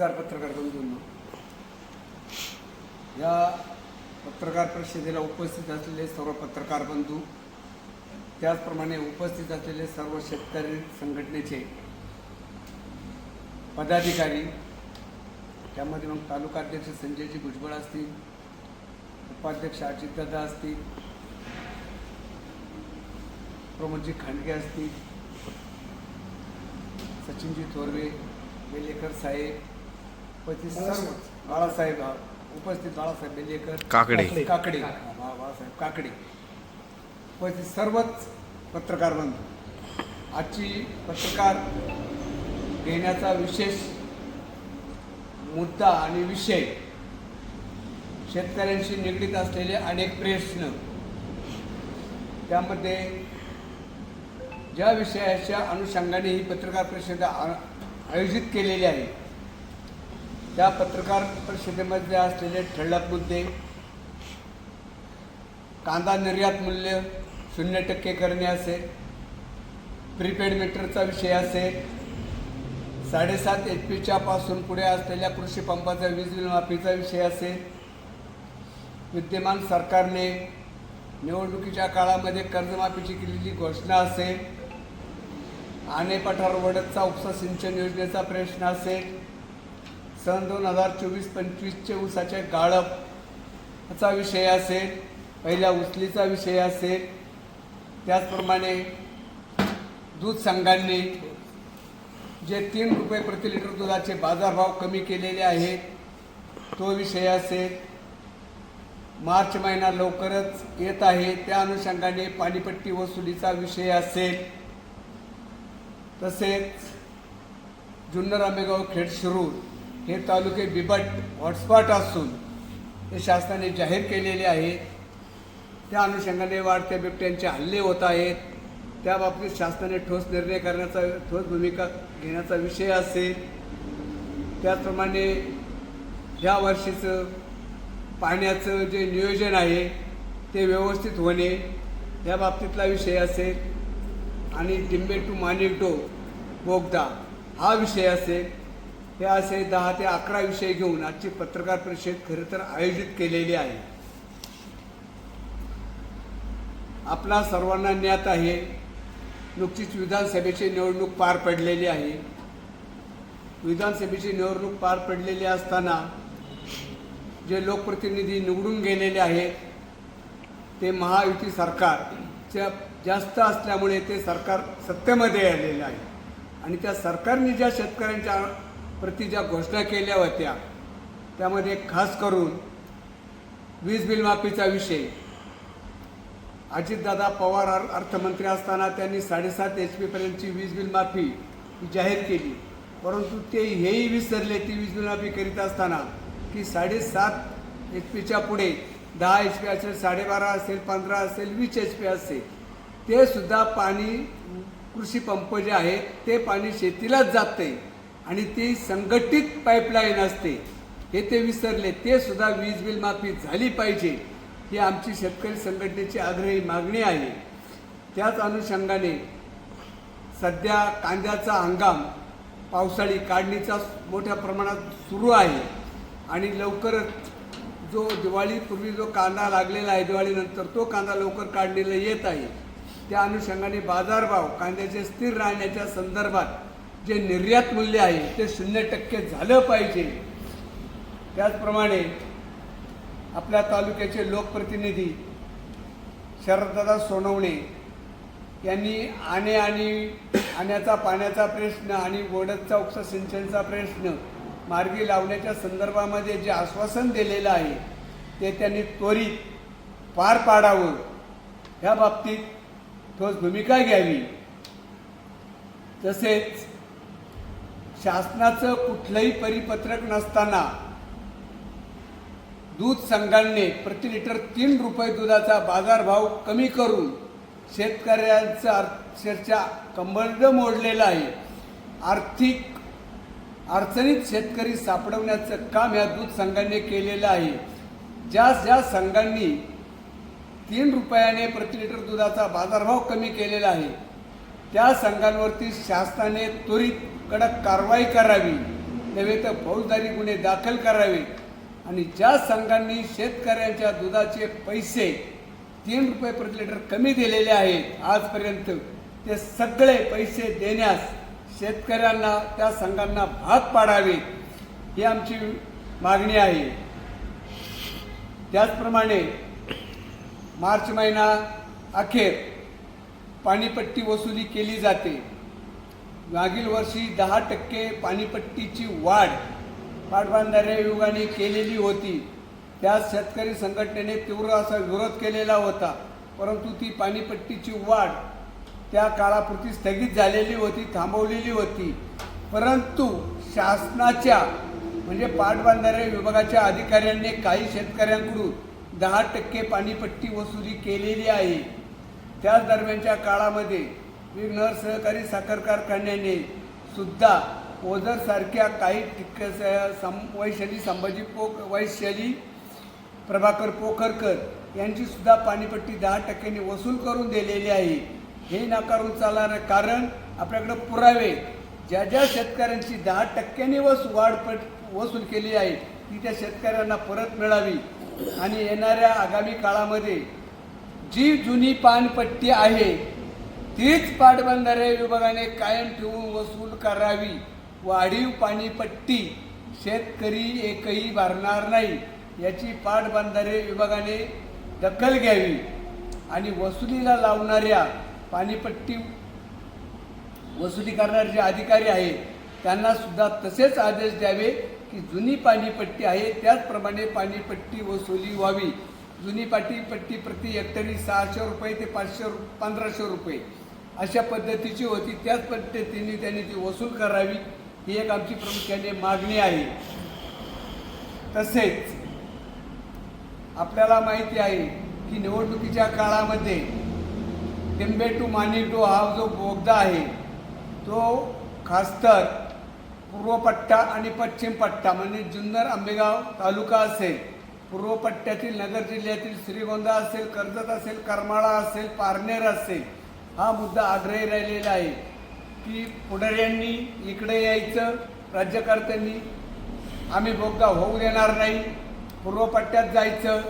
नमस्कार पत्रकार बंधूंनो या पत्रकार परिषदेला उपस्थित असलेले सर्व पत्रकार बंधू त्याचप्रमाणे उपस्थित असलेले सर्व शेतकरी संघटनेचे पदाधिकारी त्यामध्ये मग तालुकाध्यक्ष संजयजी भुजबळ असतील उपाध्यक्ष अजितदादा असतील प्रमोदजी खांडगे असतील सचिनजी थोरवे वेलेकर साहेब उपस्थित सर्व बाळासाहेब उपस्थित बाळासाहेब बेलेकर काकडे. काकडे. बा- बाळासाहेब काकडे. उपस्थित सर्वच पत्रकार बंधू. आजची पत्रकार घेण्याचा विशेष मुद्दा आणि विषय शेतकऱ्यांशी निगडीत असलेले अनेक प्रश्न. त्यामध्ये ज्या विषयाच्या अनुषंगाने ही पत्रकार परिषद आयोजित केलेली आहे त्या पत्रकार परिषदेमध्ये असलेले ठळक मुद्दे कांदा निर्यात मूल्य शून्य टक्के करणे असेल प्रीपेड मीटरचा विषय असेल साडेसात एच पीच्या पासून पुढे असलेल्या कृषी पंपाचा वीज बिल माफीचा विषय असेल विद्यमान सरकारने निवडणुकीच्या काळामध्ये कर्जमाफीची केलेली घोषणा असेल आणे पठार वडदचा उपसा सिंचन योजनेचा प्रश्न असेल सन दोन हजार चोवीस पंचवीसचे ऊसाचे गाळपचा विषय असेल पहिल्या उचलीचा विषय असेल. त्याचप्रमाणे दूध संघांनी जे तीन रुपये प्रति लिटर दुधाचे बाजारभाव कमी केलेले आहेत तो विषय असेल. मार्च महिना लवकरच येत आहे त्या अनुषंगाने पाणीपट्टी वसुलीचा विषय असेल. तसेच जुन्नर आंबेगाव खेड शिरूर. हे तालुके बिबट हॉटस्पॉट असून हे शासनाने जाहीर केलेले आहेत त्या अनुषंगाने वाढत्या बिबट्यांचे हल्ले होत आहेत. त्या बाबतीत शासनाने ठोस निर्णय करण्याचा ठोस भूमिका घेण्याचा विषय असेल. त्याचप्रमाणे ह्या वर्षीचं पाण्याचं जे नियोजन आहे ते व्यवस्थित होणे या बाबतीतला विषय असेल. आणि डिंबे टू मानिकडो बोगदा हा विषय असेल. हे असे दहा ते अकरा विषय घेऊन आजची पत्रकार परिषद खरं तर आयोजित केलेली आहे. आपला सर्वांना ज्ञात आहे नुकतीच विधानसभेची निवडणूक पार पडलेली आहे. विधानसभेची निवडणूक पार पडलेली असताना जे लोकप्रतिनिधी निवडून गेलेले आहेत ते महायुती सरकारच्या जास्त असल्यामुळे ते सरकार सत्तेमध्ये आलेले आहे. आणि त्या सरकारने ज्या शेतकऱ्यांच्या प्रति ज्या घोषणा केल्या होत्या त्यामध्ये खास करून वीज बिल माफीचा विषय. अजितदादा पवार अर्थमंत्री असताना त्यांनी साडेसात एच पीपर्यंतची वीज बिल माफी जाहीर केली. परंतु ते हेही विसरले ती वीज बिल माफी करीत असताना की साडेसात एच पीच्या पुढे दहा एच पी असेल साडेबारा असेल पंधरा असेल वीस एच पी असेल. ते सुद्धा पाणी कृषी पंप जे आहेत ते पाणी शेतीलाच जाते आणि ती संघटित पाईपलाईन असते. हे ते विसरले ते सुद्धा वीज बिल माफी झाली पाहिजे ही आमची शेतकरी संघटनेची आग्रही मागणी आहे. त्याच अनुषंगाने सध्या कांद्याचा हंगाम पावसाळी काढणीचा मोठ्या प्रमाणात सुरू आहे आणि लवकरच जो दिवाळीपूर्वी जो कांदा लागलेला आहे दिवाळीनंतर तो कांदा लवकर काढणीला येत आहे. त्या अनुषंगाने बाजारभाव कांद्याचे स्थिर राहण्याच्या संदर्भात जे निर्यात मूल्य आहे ते शून्य टक्के झालं पाहिजे. त्याचप्रमाणे आपल्या तालुक्याचे लोकप्रतिनिधी शरददादा सोनवणे यांनी आणे आणि आण्याचा पाण्याचा प्रश्न आणि गोडदचा उपसा सिंचनचा प्रश्न मार्गी लावण्याच्या संदर्भामध्ये जे आश्वासन दिलेलं आहे ते त्यांनी त्वरित पार पाडावं. ह्या बाबतीत ठोस भूमिका घ्यावी. तसेच शासनाचं कुठलंही परिपत्रक नसताना दूध संघाने प्रति लिटर तीन रुपये दुधाचा बाजारभाव कमी करून शेतकऱ्यांचं अक्षरशः कंबरड मोडलेलं आहे. आर्थिक अडचणीत शेतकरी सापडवण्याचं काम ह्या दूध संघाने केलेलं आहे. ज्या ज्या संघांनी तीन रुपयाने प्रति लिटर दुधाचा बाजारभाव कमी केलेला आहे त्या संघांवरती शासनाने त्वरित कडक कारवाई करावी नव्हे तर फौजदारी गुन्हे दाखल करावे. आणि ज्या संघांनी शेतकऱ्यांच्या दुधाचे पैसे तीन रुपये प्रति लिटर कमी दिलेले आहेत आजपर्यंत ते सगळे पैसे देण्यास शेतकऱ्यांना त्या संघांना भाग पाडावे ही आमची मागणी आहे. त्याचप्रमाणे मार्च महिना अखेर पाणीपट्टी वसुली केली जाते. मागील वर्षी दहा टक्के पाणीपट्टीची वाढ पाटबंधारे विभागाने केलेली होती. त्यास शेतकरी संघटनेने तीव्र असा विरोध केलेला होता परंतु ती पाणीपट्टीची वाढ त्या काळापुरती स्थगित झालेली होती थांबवलेली होती. परंतु शासनाच्या म्हणजे पाटबंधारे विभागाच्या अधिकाऱ्यांनी काही शेतकऱ्यांकडून दहा टक्के पाणीपट्टी वसुली केलेली आहे. त्याच दरम्यानच्या काळामध्ये विघ्नर सहकारी साखर कारखान्याने सुद्धा ओझरसारख्या काही टिकस सं वैशाली संभाजी पोक वैशाली प्रभाकर पोखरकर यांचीसुद्धा पाणीपट्टी दहा टक्क्यांनी वसूल करून दिलेली आहे. हे नाकारून चालणारं कारण आपल्याकडं पुरावे. ज्या ज्या शेतकऱ्यांची दहा टक्क्यांनी वस वाढपट वसूल केली आहे ती त्या शेतकऱ्यांना परत मिळावी. आणि येणाऱ्या आगामी काळामध्ये जी जुनी पानपट्टी आहे तीच पाटबंधारे विभागाने कायम ठेवून वसूल करावी. वाढीव पाणीपट्टी शेतकरी एकही भरणार नाही याची पाटबंधारे विभागाने दखल घ्यावी. आणि वसुलीला लावणाऱ्या पाणीपट्टी वसुली करणारे जे अधिकारी आहेत त्यांना सुद्धा तसेच आदेश द्यावे की जुनी पाणीपट्टी आहे त्याचप्रमाणे पाणीपट्टी वसुली व्हावी. जुनी पाणीपट्टी प्रति हेक्टरी सहाशे रुपये ते पाचशे रु पंधराशे रुपये अशा पद्धतीची होती. त्याच पद्धतीने त्यांनी ती वसूल करावी ही एक आमची प्रामुख्याने मागणी आहे. तसेच आपल्याला माहिती आहे की निवडणुकीच्या काळामध्ये टिंबे टू मानिटो हा जो बोगदा आहे तो खासतर पूर्व पट्टा आणि पश्चिम पट्टा म्हणजे जुन्नर आंबेगाव तालुका असेल पूर्व पट्ट्यातील नगर जिल्ह्यातील श्रीगोंदा असेल कर्जत असेल करमाळा असेल पारनेर असेल हा मुद्दा आग्रही राहिलेला आहे की पुढाऱ्यांनी इकडे यायचं राज्यकर्त्यांनी आम्ही बोगदा होऊ देणार नाही पूर्व पट्ट्यात जायचं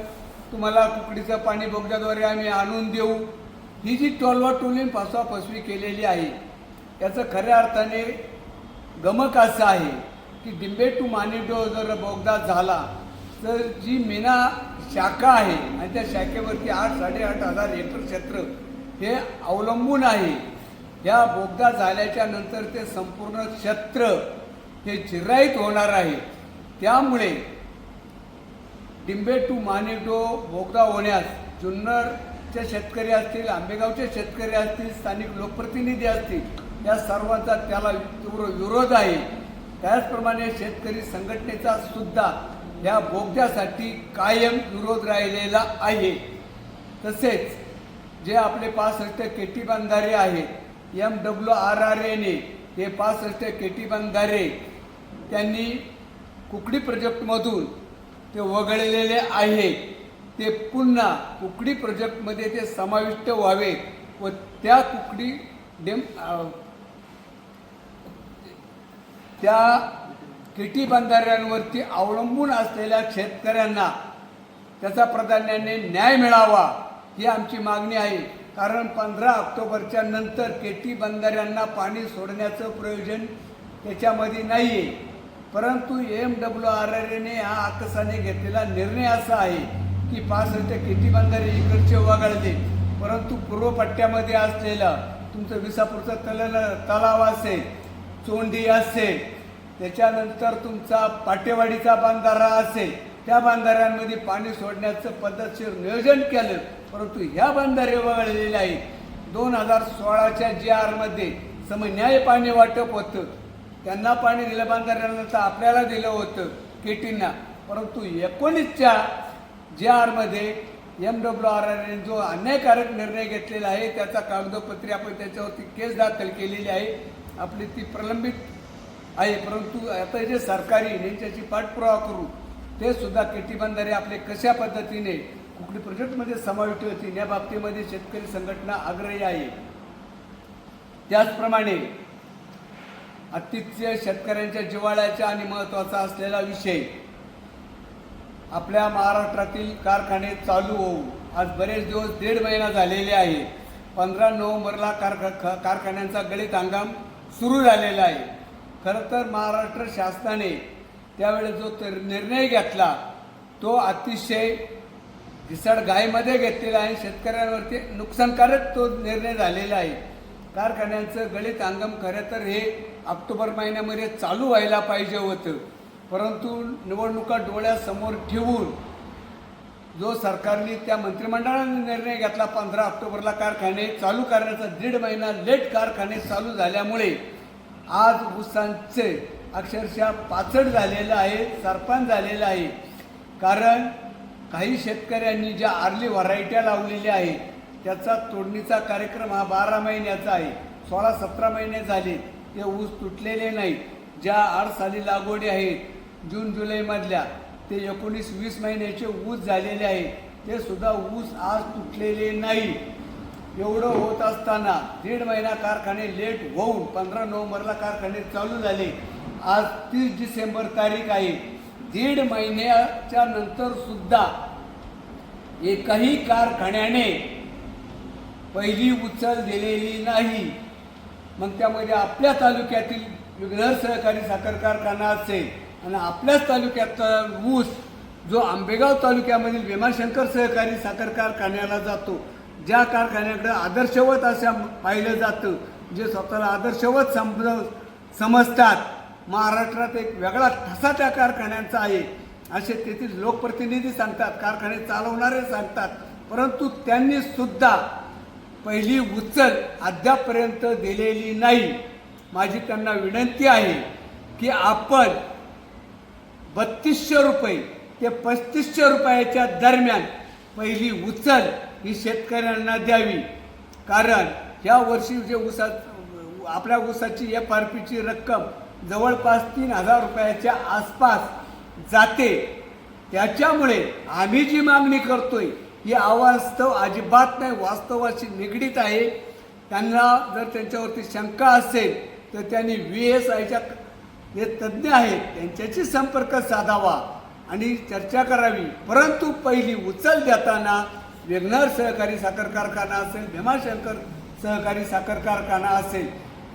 तुम्हाला कुकडीचं पाणी बोगद्याद्वारे आम्ही आणून देऊ. ही जी टोलवाटोलीन फसवाफसवी केलेली आहे याचं खऱ्या अर्थाने गमक असं आहे की डिंबे टू मानिडो जर बोगदा झाला तर जी मीना शाखा आहे आणि त्या शाखेवरती आठ साडेआठ हजार हेक्टर क्षेत्र हे अवलंबून आहे. या बोगदा झाल्याच्यानंतर ते संपूर्ण क्षेत्र हे जिराईत होणार आहे. त्यामुळे डिंबे टू मानेटो बोगदा होण्यास जुन्नरचे शेतकरी असतील आंबेगावचे शेतकरी असतील स्थानिक लोकप्रतिनिधी असतील या सर्वांचा त्याला तीव्र विरोध आहे. त्याचप्रमाणे शेतकरी संघटनेचा सुद्धा या बोगद्यासाठी कायम विरोध राहिलेला आहे. तसेच जे आपले पासष्ट केटी बंधारे आहेत एम डब्ल्यू आर आर एने हे पासष्ट केटी बंधारे त्यांनी कुकडी प्रोजेक्टमधून ते वगळलेले आहे. ते पुन्हा कुकडी प्रोजेक्टमध्ये ते समाविष्ट व्हावे व त्या कुकडी डेम त्या किटी बंधाऱ्यांवरती अवलंबून असलेल्या शेतकऱ्यांना त्याचा प्राधान्याने न्याय मिळावा ही आमची मागणी आहे. कारण पंधरा ऑक्टोबरच्या नंतर केटी बंधाऱ्यांना पाणी सोडण्याचं प्रयोजन त्याच्यामध्ये नाही आहे परंतु एम डब्ल्यू आर आर एने हा आकसाने घेतलेला निर्णय असा आहे की पासष्ट केटी बंधारे इकडचे वगळले परंतु पूर्व पट्ट्यामध्ये असलेलं तुमचं विसापूरचा तल तलाव असेल चोंडी असेल त्याच्यानंतर तुमचा पाटेवाडीचा बांधारा असेल त्या बांधाऱ्यांमध्ये पाणी सोडण्याचं पद्धतशीर नियोजन केलं. परंतु ह्या बांधारे वगळलेले आहेत. दोन हजार सोळाच्या जी आरमध्ये समन्याय पाणी वाटप होतं. त्यांना पाणी दिलं बांधाऱ्यांना तर आपल्याला दिलं होतं केटींना. परंतु एकोणीसच्या जी आरमध्ये एम डब्ल्यू आर आरने जो अन्यायकारक निर्णय घेतलेला आहे त्याचा कागदोपत्री आपण त्याच्यावरती केस दाखल केलेली आहे. आपली ती प्रलंबित आहे परंतु आता जे सरकारी यांच्याची पाठपुरावा करू ते सुद्धा किटीबंधारे आपले कशा पद्धतीने कुकडी प्रोजेक्टमध्ये समाविष्ट होतील या बाबतीमध्ये शेतकरी संघटना आग्रही आहे. त्याचप्रमाणे अतिशय शेतकऱ्यांच्या जिव्हाळ्याचा आणि महत्त्वाचा असलेला विषय आपल्या महाराष्ट्रातील कारखाने चालू होऊ आज बरेच दिवस दीड महिना झालेले आहे पंधरा नोव्हेंबरला कारखा कारखान्यांचा गळीत हंगाम सुरू झालेला आहे. खरं तर महाराष्ट्र शासनाने त्यावेळेस जो तर निर्णय घेतला तो अतिशय घिसड गायमध्ये घेतलेला आहे. शेतकऱ्यांवरती नुकसानकारक तो निर्णय झालेला आहे. कारखान्यांचं गळीत हंगाम खरं तर हे ऑक्टोबर महिन्यामध्ये चालू व्हायला पाहिजे होतं. परंतु निवडणुका डोळ्यासमोर ठेवून जो सरकारने त्या मंत्रिमंडळाने निर्णय घेतला पंधरा ऑक्टोबरला कारखाने चालू करण्याचा दीड महिना लेट कारखाने चालू झाल्यामुळे आज ऊसांचे अक्षरशः पाचड झालेलं आहे सरपण झालेलं आहे. कारण काही शेतकऱ्यांनी ज्या आर्ली व्हरायट्या लावलेल्या आहेत त्याचा तोडणीचा कार्यक्रम हा बारा महिन्याचा आहे. सोळा सतरा महिने झाले ते ऊस तुटलेले नाही. ज्या आठ साली लागवडी आहेत जून जुलैमधल्या ते एकोणीस वीस महिन्याचे ऊस झालेले आहे. ते सुद्धा ऊस आज तुटलेले नाही. एवढं होत असताना दीड महिना कारखाने लेट होऊन पंधरा नोव्हेंबरला कारखाने चालू झाले. आज तीस डिसेंबर तारीख आहे. दीड महिन्याच्या नंतर सुद्धा एकही कारखान्याने पहिली उचल दिलेली नाही. मग त्यामध्ये आपल्या तालुक्यातील विघ्नर सहकारी साखर कारखाना असेल आणि आपल्याच तालुक्यातला ऊस जो आंबेगाव तालुक्यामधील भीमाशंकर सहकारी साखर कारखान्याला जातो ज्या कारखान्याकडे आदर्शवत अशा पाहिलं जातं जे स्वतःला आदर्शवत समज समजतात महाराष्ट्रात एक वेगळा ठसा त्या कारखान्यांचा आहे असे तेथील लोकप्रतिनिधी सांगतात कारखाने चालवणारे सांगतात परंतु त्यांनी सुद्धा पहिली उचल अद्यापर्यंत दिलेली नाही. माझी त्यांना विनंती आहे की आपण बत्तीसशे रुपये ते पस्तीसशे रुपयाच्या दरम्यान पहिली उचल ही शेतकऱ्यांना द्यावी. कारण या वर्षी जे ऊसा आपल्या ऊसाची एफ आर पीची रक्कम जवळपास तीन हजार रुपयाच्या आसपास जाते. त्याच्यामुळे आम्ही जी मागणी करतोय ही अवास्तव अजिबात नाही वास्तवाशी निगडीत आहे. त्यांना जर त्यांच्यावरती शंका असेल तर त्यांनी व्ही एस आयच्या जे तज्ज्ञ आहेत त्यांच्याशी संपर्क साधावा आणि चर्चा करावी. परंतु पहिली उचल देताना वेगनर सहकारी साखर कारखाना असेल भीमाशंकर सहकारी साखर कारखाना असेल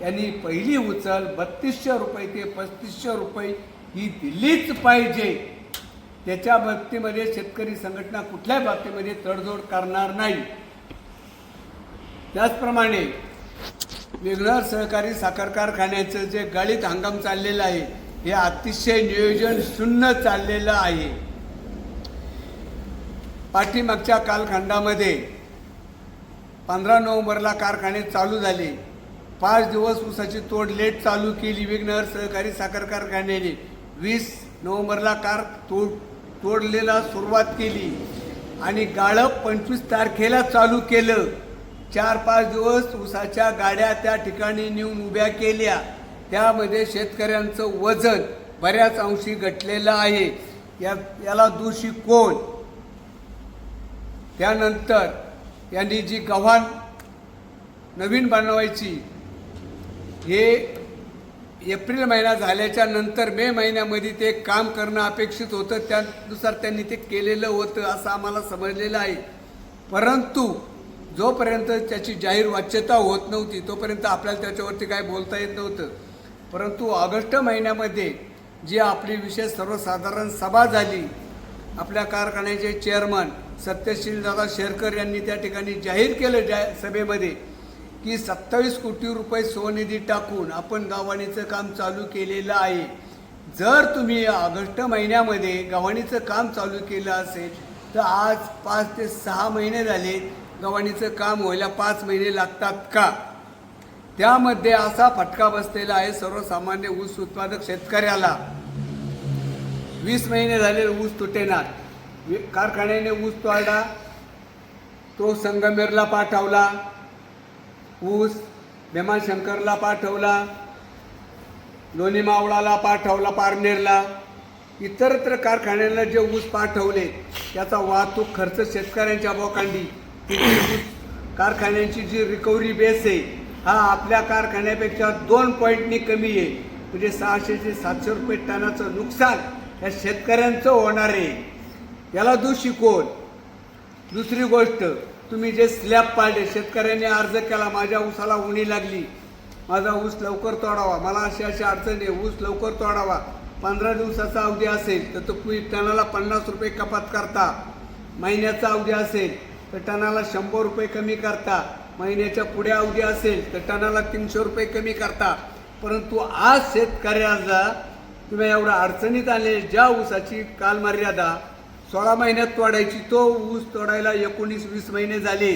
यांनी पहिली उचल बत्तीसशे रुपये ते पस्तीसशे रुपये ही दिलीच पाहिजे. त्याच्या बाबतीमध्ये शेतकरी संघटना कुठल्याही बाबतीमध्ये तडजोड करणार नाही. त्याचप्रमाणे वेगळं सहकारी साखर कारखान्याचं जे गळीत हंगाम चाललेलं आहे हे अतिशय नियोजन शून्य चाललेलं आहे. पाठीमागच्या कालखंडामध्ये पंधरा नोव्हेंबरला कारखाने चालू झाले. पाच दिवस ऊसाची तोड लेट चालू केली. विघ्नहर सहकारी साखर कारखान्याने वीस नोव्हेंबरला कार तोड तोडलेला सुरुवात केली आणि गाळप पंचवीस तारखेला चालू केलं. चार पाच दिवस ऊसाच्या गाड्या त्या ठिकाणी नेऊन उभ्या केल्या. त्यामध्ये शेतकऱ्यांचं वजन बऱ्याच अंशी घटलेलं आहे. या याला दोषी कोण? त्यानंतर यांनी जी गव्हाण नवीन बनवायची हे एप्रिल महिना झाल्याच्यानंतर मे महिन्यामध्ये ते काम करणं अपेक्षित होतं. त्यानुसार त्यांनी ते केलेलं होतं असं आम्हाला समजलेलं आहे. परंतु जोपर्यंत त्याची जाहीर वाच्यता होत नव्हती तोपर्यंत आपल्याला त्याच्यावरती काय बोलता येत नव्हतं. परंतु ऑगस्ट महिन्यामध्ये जी आपली विशेष सर्वसाधारण सभा झाली आपल्या कारखान्याचे चेअरमन सत्यशील दादा शेरकर यांनी त्या ठिकाणी जाहीर केलं जा सभेमध्ये की सत्तावीस कोटी रुपये स्वनिधी टाकून आपण गावाणीचं काम चालू केलेलं आहे. जर तुम्ही ऑगस्ट महिन्यामध्ये गव्हाणीचं काम चालू केलं असेल तर आज पाच ते सहा महिने झाले गव्हाणीचं काम व्हायला पाच महिने लागतात का? त्यामध्ये असा फटका बसलेला आहे सर्वसामान्य ऊस उत्पादक शेतकऱ्याला. वीस महिने झाले ऊस तुटेनार कारखान्याने ऊस तोडला. तो संगमेरला पाठवला. ऊस भीमाशंकरला पाठवला. लोणी मावळाला पाठवला पारनेरला. इतरत्र कारखान्याला जे ऊस पाठवले त्याचा वाहतूक खर्च शेतकऱ्यांच्या बोकांडी. ऊस कारखान्यांची जी रिकव्हरी बेस आहे हा आपल्या कारखान्यापेक्षा दोन पॉईंटनी कमी आहे. म्हणजे सहाशे ते सातशे रुपये टनाचं नुकसान या शेतकऱ्यांचं होणार आहे. याला दोषी कोण? दुसरी गोष्ट तुम्ही जे स्लॅब पाडले शेतकऱ्यांनी अर्ज केला माझ्या ऊसाला उणी लागली. माझा ऊस लवकर तोडावा. मला अशी अशी अडचण आहे ऊस लवकर तोडावा. पंधरा दिवसाचा अवधी असेल तर तुम्ही टनाला पन्नास रुपये कपात करता. महिन्याचा अवधी असेल तर टनाला शंभर रुपये कमी करता. महिन्याच्या पुढे अवधी असेल तर टनाला तीनशे रुपये कमी करता. परंतु आज शेतकऱ्याला तुम्ही एवढ्या अडचणीत आले ज्या ऊसाची कालमर्यादा सोळा महिन्यात तोडायची तो ऊस तोडायला एकोणीस वीस महिने झाले.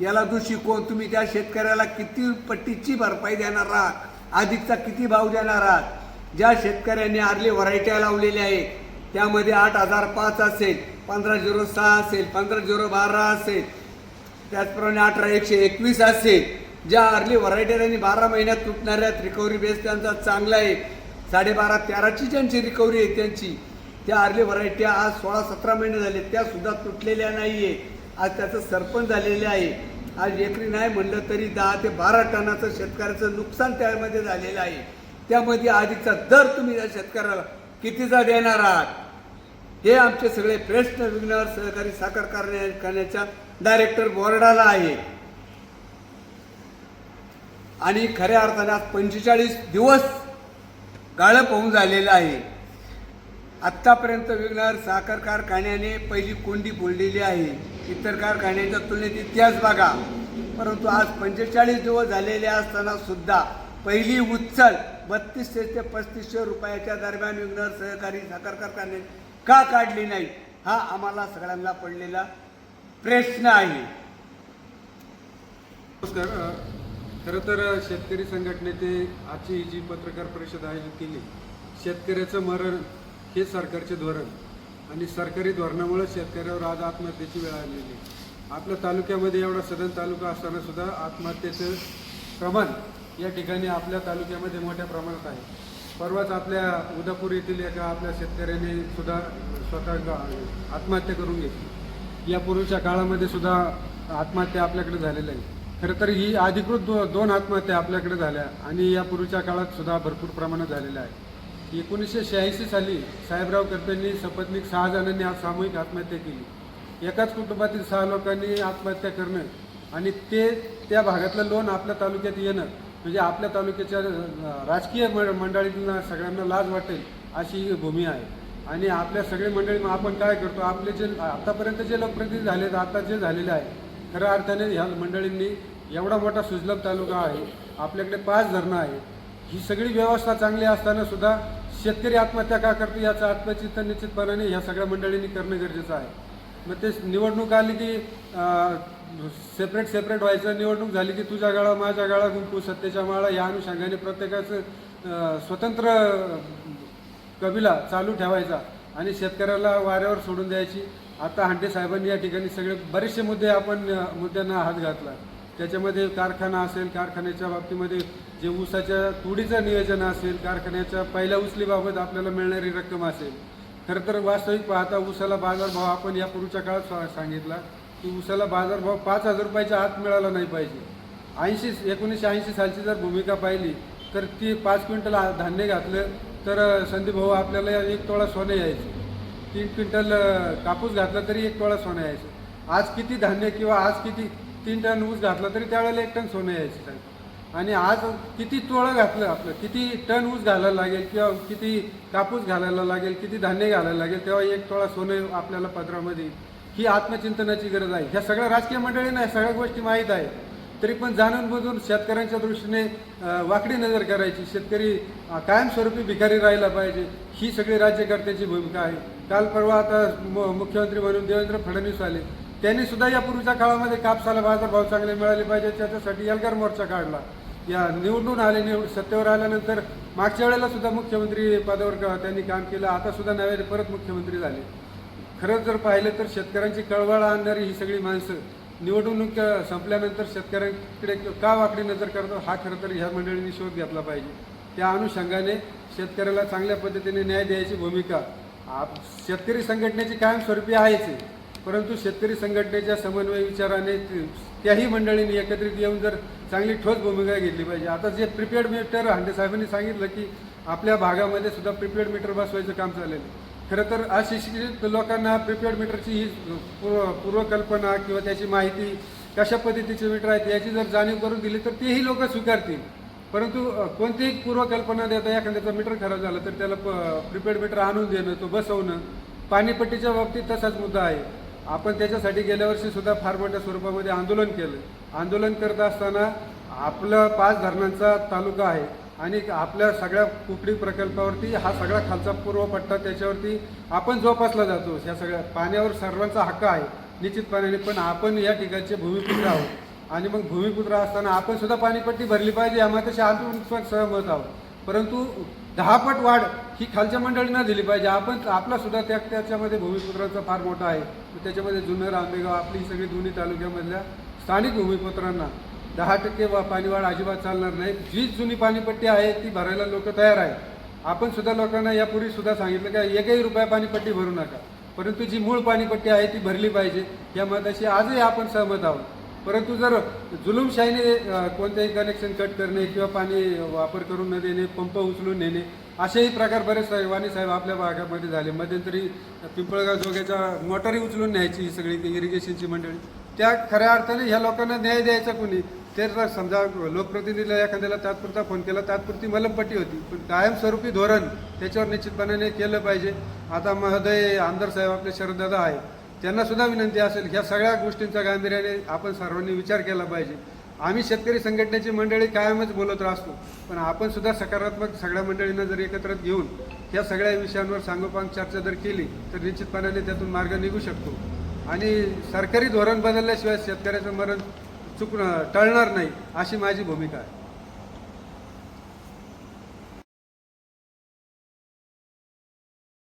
याला दोषी कोण? तुम्ही त्या शेतकऱ्याला किती पट्टीची भरपाई देणार आहात? अधिकचा किती भाव देणार आहात? ज्या शेतकऱ्यांनी आरली व्हरायट्या लावलेल्या आहेत त्यामध्ये आठ हजार पाच असेल पंधरा झिरो सहा असेल पंधरा झिरो बारा असेल त्याचप्रमाणे अठरा एकशे एकवीस असेल. ज्या अर्ली व्हरायटी बारा महिन्यात तुटणाऱ्या रिकव्हरी बेस त्यांचा चांगला आहे. साडेबारा तेराची ज्यांची रिकव्हरी आहे त्यांची त्या अर्ली व्हरायट्या आज सोळा सतरा महिने झाले त्या सुद्धा तुटलेल्या नाही आहे आज त्याचं सरपंच झालेलं आहे. आज एकरी नाही म्हणलं तरी दहा ते बारा टनाचं शेतकऱ्याचं नुकसान त्यामध्ये झालेलं आहे. त्यामध्ये आधीचा दर तुम्ही त्या शेतकऱ्याला कितीचा देणार आहात? हे आमचे सगळे प्रश्न विघ्नावर सहकारी साकार करण्या करण्याच्या डायरेक्टर बोर्डाला आहे. आणि खऱ्या अर्थाने आज पंचेचाळीस दिवस गाळप होऊन झालेलं आहे. आत्तापर्यंत विघ्नहर साखर कारखान्याने पहिली कोंडी फोडलेली आहे. इतर कारखान्यांच्या तुलनेत इतिहास बघा. परंतु आज पंचेचाळीस दिवस झालेले असताना सुद्धा पहिली उचल बत्तीसशे ते पस्तीसशे रुपयाच्या दरम्यान विघ्नहर सहकारी साखर कारखाने का काढली नाही हा आम्हाला सगळ्यांना पडलेला प्रश्न आहे. नमस्कार खरं तर शेतकरी संघटनेचे आजची जी पत्रकार परिषद आयोजित केली शेतकऱ्याचं मरण हे सरकारचे धोरण आणि सरकारी धोरणामुळे शेतकऱ्यावर आज आत्महत्येची वेळ आलेली आपल्या तालुक्यामध्ये एवढा सदन तालुका असताना सुद्धा आत्महत्येचं प्रमाण या ठिकाणी आपल्या तालुक्यामध्ये मोठ्या प्रमाणात आहे. परवाच आपल्या उदापूर येथील एका आपल्या शेतकऱ्याने सुद्धा स्वतः आत्महत्या करून घेतली. यापूर्वीच्या काळामध्ये सुद्धा आत्महत्या आपल्याकडे झालेल्या आहे. खरं तर ही अधिकृत दो दोन आत्महत्या आपल्याकडे झाल्या आणि यापूर्वीच्या काळात सुद्धा भरपूर प्रमाणात झालेल्या आहे एकोणीसशे शहाऐंशी साली साहेबराव करपेंनी सपत्नीक सहा जणांनी आज सामूहिक आत्महत्या केली. एकाच कुटुंबातील सहा लोकांनी आत्महत्या करणं आणि ते त्या भागातलं लोन आपल्या तालुक्यात येणं म्हणजे आपल्या तालुक्याच्या राजकीय म मंडळींना सगळ्यांना लाज वाटेल अशी ही भूमी आहे. आणि आपल्या सगळे मंडळी मग आपण काय करतो आपले जे आतापर्यंत जे लोकप्रतिनिधी झालेत आता जे झालेले आहे खऱ्या अर्थाने ह्या मंडळींनी एवढा मोठा सुजलभ तालुका आहे आपल्याकडे पाच धरणं आहे ही सगळी व्यवस्था चांगली असताना सुद्धा शेतकरी आत्महत्या का करतो याचं आत्मचिंतन निश्चितपणाने ह्या सगळ्या मंडळींनी करणं गरजेचं आहे. मग ते निवडणूक आली की सेपरेट सेपरेट व्हायचं. निवडणूक झाली की तुझ्या गाळा माझ्या गाळा गुंपू सत्तेच्या माळा या अनुषंगाने प्रत्येकाचं स्वतंत्र कबिला चालू ठेवायचा आणि शेतकऱ्याला वाऱ्यावर सोडून द्यायची. आता हांडे साहेबांनी या ठिकाणी सगळे बरेचसे मुद्दे आपण मुद्द्यांना हात घातला. त्याच्यामध्ये कारखाना असेल कारखान्याच्या बाबतीमध्ये जे ऊसाच्या तुडीचं नियोजन असेल कारखान्याच्या पहिल्या उचलीबाबत आपल्याला मिळणारी रक्कम असेल खरं तर वास्तविक पाहता ऊसाला बाजारभाव आपण यापूर्वीच्या काळात सांगितला की ऊसाला बाजारभाव पाच हजार रुपयाच्या आत मिळाला नाही पाहिजे. ऐंशी एकोणीसशे ऐंशी सालची जर भूमिका पाहिली तर ती पाच क्विंटल आ- धान्य घातलं तर अ, संदीप भाऊ आपल्याला एक तोळा सोने यायचं. तीन क्विंटल कापूस घातला तरी एक तोळा सोनं यायचं. आज किती धान्य किंवा आज किती तीन टन ऊस घातला तरी त्यावेळेला एक टन सोनं यायचं साहेब. आणि आज किती तोळं घातलं आपलं किती टन ऊस घालायला लागेल किंवा किती कापूस घालायला लागेल किती धान्य घालायला लागेल तेव्हा एक तोळा सोनं आपल्याला पदरामध्ये. ही आत्मचिंतनाची गरज आहे. ह्या सगळ्या राजकीय मंडळींना ह्या सगळ्या गोष्टी माहीत आहे तरी पण जाणून बुजून शेतकऱ्यांच्या दृष्टीने वाकडी नजर करायची. शेतकरी कायमस्वरूपी भिकारी राहायला पाहिजे. ही सगळी राज्यकर्त्याची भूमिका आहे. काल परवा आता मुख्यमंत्री म्हणून देवेंद्र फडणवीस आले. त्यांनी सुद्धा या पूर्वीच्या काळामध्ये कापसाला बाजारभाव चांगले मिळाले पाहिजे त्याच्यासाठी एल्गार मोर्चा काढला. या निवडून आले निवड सत्तेवर आल्यानंतर मागच्या वेळेला सुद्धा मुख्यमंत्री पदावर का- त्यांनी काम केलं. आता सुद्धा नव्याने परत मुख्यमंत्री झाले. खरंच जर पाहिलं तर शेतकऱ्यांची कळवळ आणणारी ही सगळी माणसं निवडणूक संपल्यानंतर शेतकऱ्यांकडे का वाकडी नजर करतो? हा खरं तर ह्या मंडळींनी शोध घेतला पाहिजे. त्या अनुषंगाने शेतकऱ्याला चांगल्या पद्धतीने न्याय द्यायची भूमिका. आप शेतकरी संघटनेची कायमस्वरूपी आहेच. परंतु शेतकरी संघटनेच्या समन्वय विचाराने त्याही मंडळींनी एकत्रित येऊन जर चांगली ठोस भूमिका घेतली पाहिजे. आता जे प्रिपेड मीटर हांडे साहेबांनी सांगितलं की आपल्या भागामध्ये सुद्धा प्रिपेड मीटर बसवायचं काम चाललेलं खरं तर अशिक्षित लोकांना प्रिपेड मीटरची ही पूर्व पूर्वकल्पना किंवा त्याची माहिती कशा पद्धतीचे मीटर आहेत याची जर जाणीव करून दिली तर तेही लोक स्वीकारतील. परंतु कोणतीही पूर्वकल्पना देता एखाद्याचा मीटर खराब झाला तर त्याला प्रिपेड मीटर आणून देणं तो बसवणं पाणीपट्टीच्या बाबतीत तसाच मुद्दा आहे. आपण त्याच्यासाठी गेल्या वर्षी सुद्धा फार मोठ्या स्वरूपामध्ये आंदोलन केलं. आंदोलन करत असताना आपलं पाच धरणांचा तालुका आहे आणि आपल्या सगळ्या कुकडी प्रकल्पावरती हा सगळा खालचा पूर्व पट्टा त्याच्यावरती आपण जोपासला जातो. या सगळ्या पाण्यावर सर्वांचा हक्क आहे निश्चितपणाने. पण आपण या ठिकाणचे भूमिपुत्र आहोत. आणि मग भूमिपुत्र असताना आपण सुद्धा पाणीपट्टी भरली पाहिजे यामध्ये आपण सहमत आहोत. परंतु दहापट वाढ ही खालच्या मंडळींना दिली पाहिजे. आपण आपला सुद्धा त्या त्याच्यामध्ये भूमिपुत्रांचा फार मोठा आहे. त्याच्यामध्ये जुन्नर आंबेगाव आपली सगळी दोन्ही तालुक्यामधल्या स्थानिक भूमिपुत्रांना दहा टक्के वा पाणीवाढ अजिबात चालणार नाही. जी जुनी पाणीपट्टी आहे ती भरायला लोक तयार आहे आपण सुद्धा लोकांना यापूर्वी सुद्धा सांगितलं की एकही रुपया पाणीपट्टी भरू नका. परंतु जी मूळ पाणीपट्टी आहे ती भरली पाहिजे. या मताशी आजही आपण सहमत आहोत. परंतु जर जुलूमशाहीने कोणतेही कनेक्शन कट करणे किंवा पाणी वापर करून न देणे पंप उचलून नेणे असेही प्रकार बरेच साहेब वाणी साहेब आपल्या भागामध्ये झाले. मध्यंतरी पिंपळगाव जोग्याच्या मोटारी उचलून न्यायची ही सगळी ती इरिगेशनची मंडळी. त्या खऱ्या अर्थाने ह्या लोकांना न्याय द्यायचा कोणी? ते जर समजा लोकप्रतिनिधीला एखाद्याला तात्पुरता फोन केला तात्पुरती मलमपट्टी होती. पण कायमस्वरूपी धोरण त्याच्यावर निश्चितपणाने केलं पाहिजे. आता महोदय आमदार साहेब आपले शरददादा आहे त्यांना सुद्धा विनंती असेल ह्या सगळ्या गोष्टींचा गांभीर्याने आपण सर्वांनी विचार केला पाहिजे. आम्ही शेतकरी संघटनेची मंडळी कायमच बोलत असतो पण आपण सुद्धा सकारात्मक सगळ्या मंडळींना जर एकत्र घेऊन या सगळ्या विषयांवर सांगोपांग चर्चा जर केली तर निश्चितपणाने त्यातून मार्ग निघू शकतो. आणि सरकारी धोरण बदलल्याशिवाय शेतकऱ्याचं मरण चुकणं टळणार नाही अशी माझी भूमिका आहे.